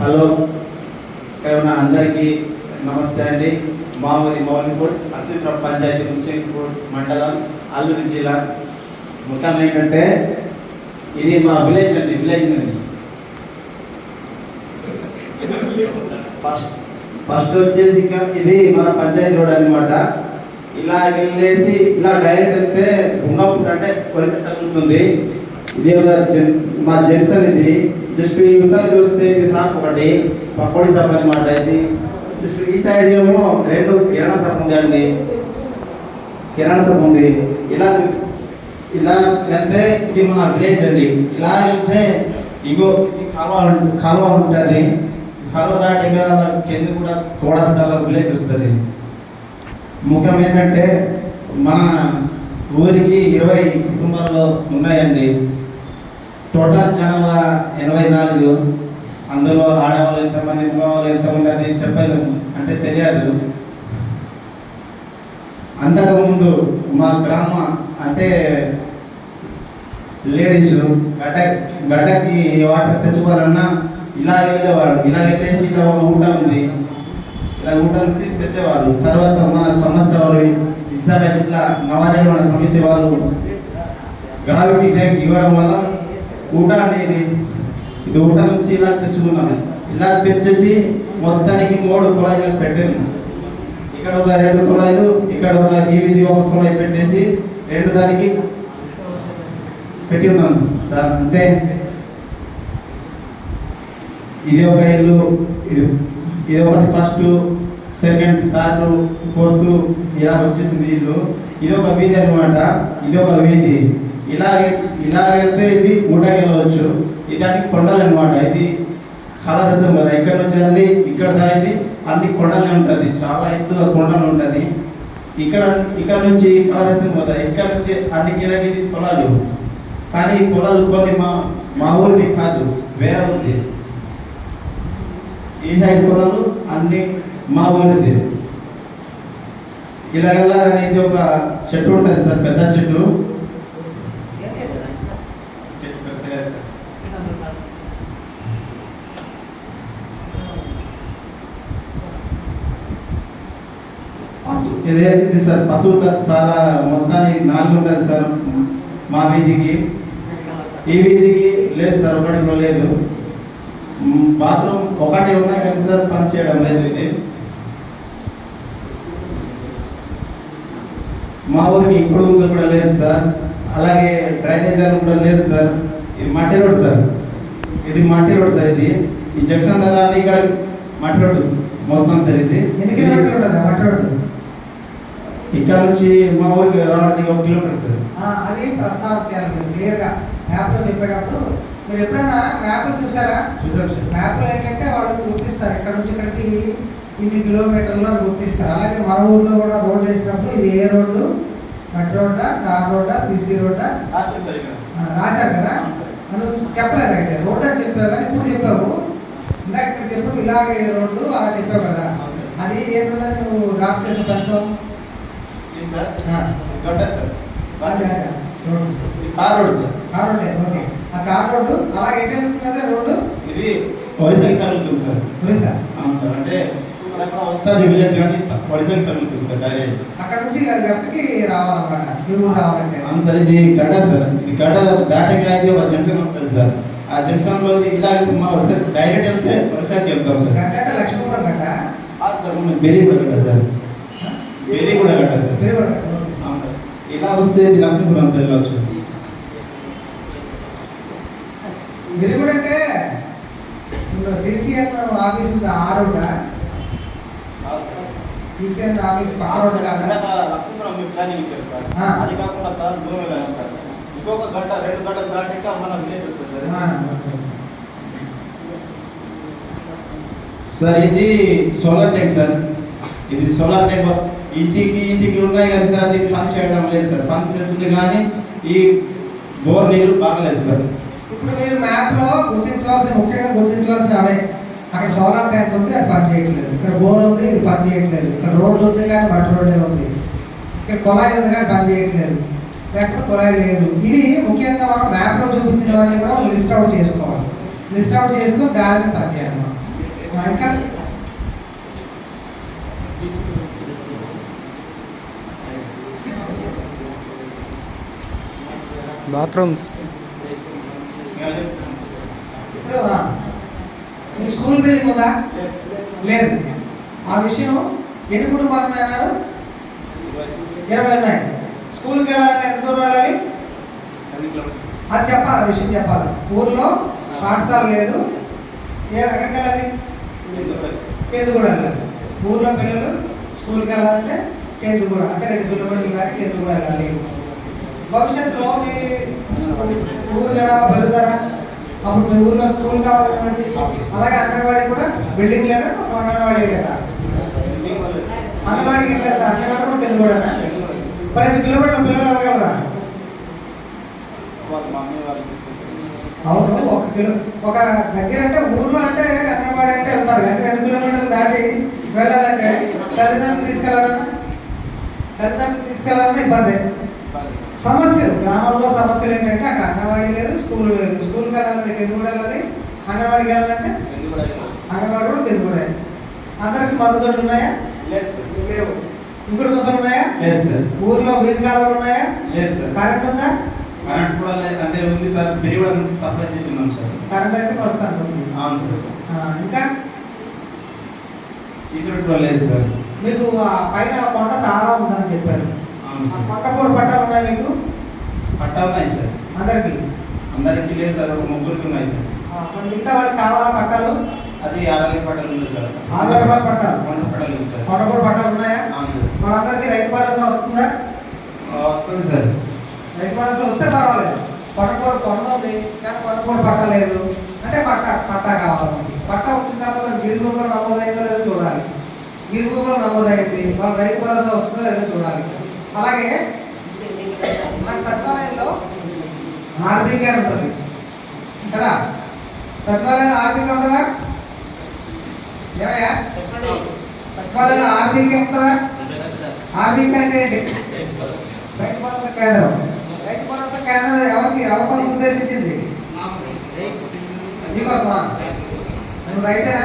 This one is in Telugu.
హలో ఇక్కడ ఉన్న అందరికీ నమస్తే అండి. మామూలు మౌలిపూడ్ మౌలిపూర్ పంచాయతీ ముచ్చింపూడ్ మండలం అల్లూరి జిల్లా. ముఖ్యం ఏంటంటే ఇది మా విలేజ్ అండి విలేజ్ అండి. ఫస్ట్ ఫస్ట్ వచ్చేసి ఇంకా ఇది మన పంచాయతీ రోడ్ అన్నమాట. ఇలా వెళ్ళేసి ఇలా డైరెక్ట్ వెళ్తే ఉంగపూర్ అంటే కొలిస తగ్గుతుంది ఇది మా జెంట్స్ అనేది జస్ట్ ఈ ఉత్తరం చూస్తే ఇది షాప్ ఒకటి పకోడీ షాప్ అనమాట ఇది. జస్ట్ ఈ సైడ్ ఏమో రెండు కిరాణా షాప్ ఉంది అండి. కిరాణా షాప్ ఉంది. ఇలా ఇలా వెళ్తే ఇది మన విలేజ్ అండి. ఇలా వెళ్తే ఇగో ఈ కాలువ కాలువ ఉంటుంది. కాలువ దాటిగా కింద కూడా కోడపట్టాల విలేజ్ వస్తుంది. ముఖ్యం ఏంటంటే మన ఊరికి ఇరవై కుటుంబాలు ఉన్నాయండి. టోటల్ జనాభా ఎనభై నాలుగు. అందులో ఆడవాళ్ళు ఎంతమంది మగవాళ్ళు ఎంతమంది అది చెప్పలేము. అంటే తెలియదు. అంతకుముందు మా గ్రామ అంటే లేడీస్ గడ్డ గడ్డకి వాటర్ తెచ్చుకోవాలన్నా ఇలా వెళ్ళేవాడు ఇలా వెళ్ళేసి ఇలా ఊట ఉంది. ఇలా ఊట నుంచి తెచ్చేవాళ్ళు తర్వాత మన సంస్థ వాళ్ళు విశాఖ జిల్లా నవనిర్మాణ సమితి వాళ్ళు గ్రావిటీ ట్యాంక్ ఇవ్వడం వల్ల ఊట అనేది ఇది ఊట నుంచి ఇలా తెచ్చుకున్నాను ఇలా తెచ్చేసి మొత్తానికి మూడు కుళాయిలు పెట్టాను ఇక్కడ ఒక రెండు కుళాయిలు ఇక్కడ ఒక ఈవిధి ఒక కుళాయి పెట్టేసి రెండు దానికి పెట్టి ఉన్నాను సార్. అంటే ఇది ఒక ఇల్లు ఇది ఇది ఒకటి ఫస్ట్ సెకండ్ థర్డ్ ఫోర్త్ ఇలా వచ్చేసింది ఇల్లు. ఇది ఒక వీధి అనమాట ఇది ఒక వీధి. ఇలాగే ఇలాగైతే ఇది ఊటకి ఇది ఇదానికి కొండలు అనమాట ఇది కలరసం కదా. ఇక్కడ నుంచి వెళ్ళి ఇక్కడ దాని అన్ని కొండలే ఉంటుంది. చాలా ఎత్తుగా కొండలు ఉంటుంది. ఇక్కడ ఇక్కడ నుంచి కలరసం కదా ఇక్కడ నుంచి అన్ని కిందకి పొలాలు. కానీ ఈ పొలాలు కొన్ని మా మా ఊరిది కాదు. వేరే ఉంది. ఈ సైడ్ పొలాలు అన్ని మా ఊరిది. ఇలా వెళ్ళగానే ఇది ఒక చెట్టు ఉంటుంది సార్. పెద్ద చెట్టు. ఇది ఇది సార్? పశువు చాలా మొత్తానికి నాలుగు ఉంటుంది సార్ మా వీధికి. ఈ వీధికి లేదు సార్ ఒకటి కూడా లేదు. బాత్రూమ్ ఒకటి ఉన్నాయి కానీ సార్ పని చేయడం లేదు ఇది. మా ఊరికి ఇప్పుడు కూడా లేదు సార్. అలాగే డ్రైనేజ్ అని కూడా లేదు సార్. ఇది మట్టి రోడ్ సార్. ఇది మట్టి రోడ్ సార్ ఇది. ఈ జంక్షన్ దగ్గర ఇక్కడ మట్టి రోడ్ మొత్తం సార్ ఇది. మట్టి రోడ్? ఇక్కడ నుంచి మా ఊరికి రావడానికి ఒక కిలోమీటర్ సార్. ఆ, అది ప్రస్తావించాలి మీరు. క్లియర్గా మ్యాప్లో చెప్పేటప్పుడు మీరు ఎప్పుడైనా మ్యాప్లు చూసారా? చూద్దాం సార్. మ్యాప్లో ఏంటంటే వాళ్ళు గుర్తిస్తారు. ఇక్కడ నుంచి ఇక్కడికి ఇన్ని కిలోమీటర్లు గుర్తిస్తారు. అలాగే మన ఊర్లో కూడా రోడ్డు వేసినప్పుడు ఇది ఏ రోడ్డు? మట్టి రోడ్డా? తార్ రోడ్డా? సీసీ రోడ్డా? రాశారు కదా? నువ్వు చెప్పలేదు అయితే. రోడ్డు అని చెప్పావు కానీ ఇప్పుడు చెప్పావు. ఇందాక ఇక్కడ చెప్పావు ఇలాగే రోడ్డు అలా చెప్పావు కదా. అది ఏ రోడ్డు అని నువ్వు డ్రాప్ చేసే పెడతావు సార్. గడ్డ sir tar road sir. Car రోడ్డే okay. ఆ కార్ రోడ్డు అలా ఎటు వెళ్తుందంటే రోడ్డు? ఇది ఒడిశాకి తగులుతుంది సార్. ఒరిస్సా? అవును సార్. అంటే వస్తుంది విలేజ్ కానీ ఒడిశాకి తగులుతుంది సార్ డైరెక్ట్. అక్కడ నుంచి లెఫ్ట్కి రావాలన్నమాట. మీ ఊరు రావాలంటే. అవును సార్ ఇది గడ్డ సార్. ఇది గడ్డ దాటిగా అయితే ఒక జంక్షన్ ఉంటుంది సార్. ఆ జంక్షన్లో ఇలా మా డైరెక్ట్ వెళ్తే ఒడిశాకి వెళ్తాం సార్. గడ్డ లక్ష్మీపురం గడ్డ? బెరీ గడ్డ సార్. బెరీ కూడా సార్ సార్. ఇలా వస్తే ఇది లక్ష్మీపురం సార్ వెళ్ళవచ్చు పెరుగుడ అంటే ఇప్పుడు సిసిఎన్ ఆఫీస్ ఉంది? ఆ రోడ్డా? సిసిఎన్ ఆఫీస్ ఆ రోడ్డు కాదా? లక్ష్మీపురం మీ ప్లానింగ్ ఇచ్చారు సార్. అది కాకుండా దూరం వెళ్ళాలి సార్ ఇంకొక గంట రెండు గంటలు దాటాక మన విలేజ్ వస్తుంది సార్. సార్ ఇది సోలార్ ట్యాంక్ సార్. ఇది సోలార్ ట్యాంక్ ఇంటికి ఇంటికి ఉన్నాయి కానీ సార్ అది పని చేయడం లేదు సార్. పని చేస్తుంది కానీ ఈ బోర్ నీళ్ళు బాగలేదు సార్. ఇప్పుడు మీరు మ్యాప్లో గుర్తించవలసిన ముఖ్యంగా గుర్తించవలసిన అవే అక్కడ సోలార్ ట్యాంక్ ఉంది అది పని చేయట్లేదు. ఇక్కడ బోర్ ఉంది ఇది పని చేయట్లేదు. ఇక్కడ రోడ్డు ఉంది కానీ మట్టి రోడ్డే ఉంది. ఇక్కడ కుళాయి ఉంది కానీ పని చేయట్లేదు. ఎక్కడ కుళాయి లేదు. ఇవి ముఖ్యంగా మనం మ్యాప్లో చూపించినవన్నీ కూడా లిస్ట్ అవుట్ చేసుకోవాలి. లిస్ట్ అవుట్ చేసుకుని దారిని పనిచేయాలి ఇంకా బాత్రూమ్స్ మీకు స్కూల్ బిల్డింగ్ ఉందా? లేదు. ఆ విషయం ఎన్ని కుటుంబాలు ఉన్నాయన్నారు ఇరవై ఉన్నాయి. స్కూల్కి వెళ్ళాలంటే ఎంత దూరం వెళ్ళాలి? అది చెప్పాలి ఆ విషయం చెప్పాలి. ఊర్లో పాఠశాల లేదు. ఏ ఎక్కడికి వెళ్ళాలి? కేంద్ర కూడా వెళ్ళాలి. ఊర్లో పిల్లలు స్కూల్కి వెళ్ళాలంటే కేంద్ర కూడా అంటే రెండు కిలోమీటర్లు కానీ కేంద్ర కూడా వెళ్ళాలి. భవిష్యత్తులో మీ ఊరు జనాభా పెరుగుతారా అప్పుడు మీ ఊర్లో స్కూల్ కావాలి అలాగే అంగన్వాడీ కూడా బిల్డింగ్ లేదా అసలు అంగన్వాడీ లేదా? అంగన్వాడీకి ఏం లేదా అంగన్వాడీ కూడా పన్నెండు కూడా కిలోమీటర్ల పిల్లలు వెళ్ళగలరా అవును ఒక కిలో ఒక దగ్గర అంటే ఊర్లో అంటే అంగన్వాడీ అంటే వెళ్తారు. అంటే రెండు కిలోమీటర్లు దాటి వెళ్ళాలంటే తల్లిదండ్రులు తీసుకెళ్ళాలన్నా తల్లిదండ్రులు తీసుకెళ్ళాలన్నా ఇబ్బంది. సమస్యలు. గ్రామంలో సమస్యలు ఏంటంటే అక్కడ అంగన్వాడీ లేదు స్కూల్ లేదు. స్కూల్కి వెళ్ళాలంటే కూడా వెళ్ళాలి అంగన్వాడీకి వెళ్ళాలంటే అంగన్వాడీ కూడా కూడా అందరికి మరుగుదొడ్లు ఉన్నాయా? లేవు. ఇంకుడు ఉన్నాయా? ఊర్లో వీధి కాలువలు ఉన్నాయా? కరెంట్ ఉందా? కరెంట్ కూడా లేదు. అంటే ఉంది సార్. పెరిగి నుంచి సప్లై చేసి ఉన్నాం సార్. కరెంట్ అయితే వస్తాను అవును సార్. ఇంకా? కూడా లేదు సార్. మీకు ఆ పైన కొండ చాలా ఉందని చెప్పారు. కొండ కూడా పట్టాలు ఉన్నాయి మీకు పట్టా ఉన్నాయి సార్. అందరికి? అందరికీ లేదు సార్ ఒక ముగ్గురికి ఉన్నాయి సార్. మిగతా వాళ్ళకి కావాలా పట్టాలు? అది అరవై పట్టాలు ఉంది సార్. అరవై రూపాయల పట్టాలు? వంద పట్టాలు ఉంది సార్. కొండ కూడా పట్టాలు ఉన్నాయా? మనందరికీ రైతు భరోసా వస్తుందా? వస్తుంది సార్. రైతు భరోసా వస్తే పర్వాలేదు. కొండకోడు కొండ ఉంది కానీ కొండకోడు పట్ట లేదు. అంటే పట్ట పట్టా కావాలి. పట్టా వచ్చిన తర్వాత గిరి భూమిలో నమోదైందో లేదో చూడాలి. గిరి భూమిలో నమోదైంది వాళ్ళ రైతు భరోసా వస్తుందో లేదో చూడాలి. అలాగే మన సచివాలయంలో ఆర్బీకే ఉంటుంది కదా? సచివాలయంలో ఆర్బీకే ఉంటుందా ఏమయ్యా? సచివాలయంలో ఆర్బీకే ఉంటుందా ఆర్బీకే అంటే ఏంటి? రైతు భరోసా కేంద్రం. రైతు భరోసా కేంద్రం ఎవరికి ఎవరి కోసం ఉద్దేశించింది? మీకోసమా? నువ్వు రైతేనా?